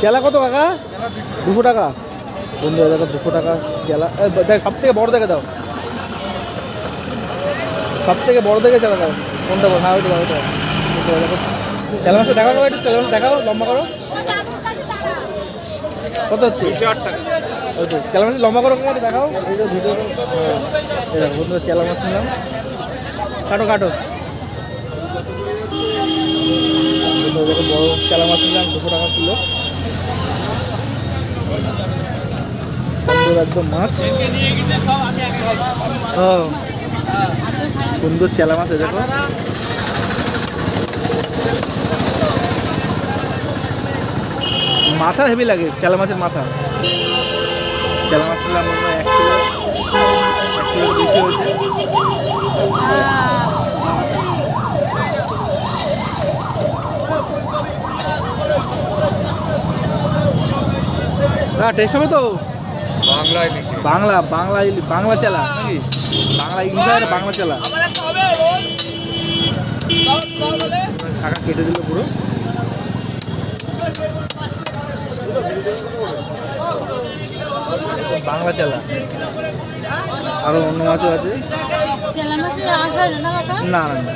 চেলা কত কাকা? দুশো টাকা। বন্ধু দেখো দুশো টাকা চেলা। দেখ সব থেকে বড় দেখে দাও। সব থেকে বড় দেখে চেলা দাও। কোনটা বড় হ্যাঁ ওইটা ওইটা দেখো। চেলা মাছটা দেখাও একটু চেলা মাছ দেখাও লম্বা করো। কত হচ্ছে? ওই তো চেলা মাছ লম্বা করো একটু দেখাও। এই যে ভিডিও হ্যাঁ এই বন্ধু চেলা মাছ নিলাম। কাটো কাটো। বড় চেলা মাছ নিলাম দুশো টাকা কিলো। একদম মাছ। ও, সুন্দর চেলা মাছ দেখো। মাথা হেভি লাগে, চেলা মাছের মাথা। চেলা মাছ নিলাম মনে হয় টেস্ট হবে তো? বাংলা বাংলা বাংলা চেলা নাকি? বাংলা ইংলিশ আর বাংলা চেলা। টাকা কেটে দিল পুরো। বাংলা চেলা। আরও অন্য মাছও আছে। ছেলে মাছের আশা না কাকা না না না।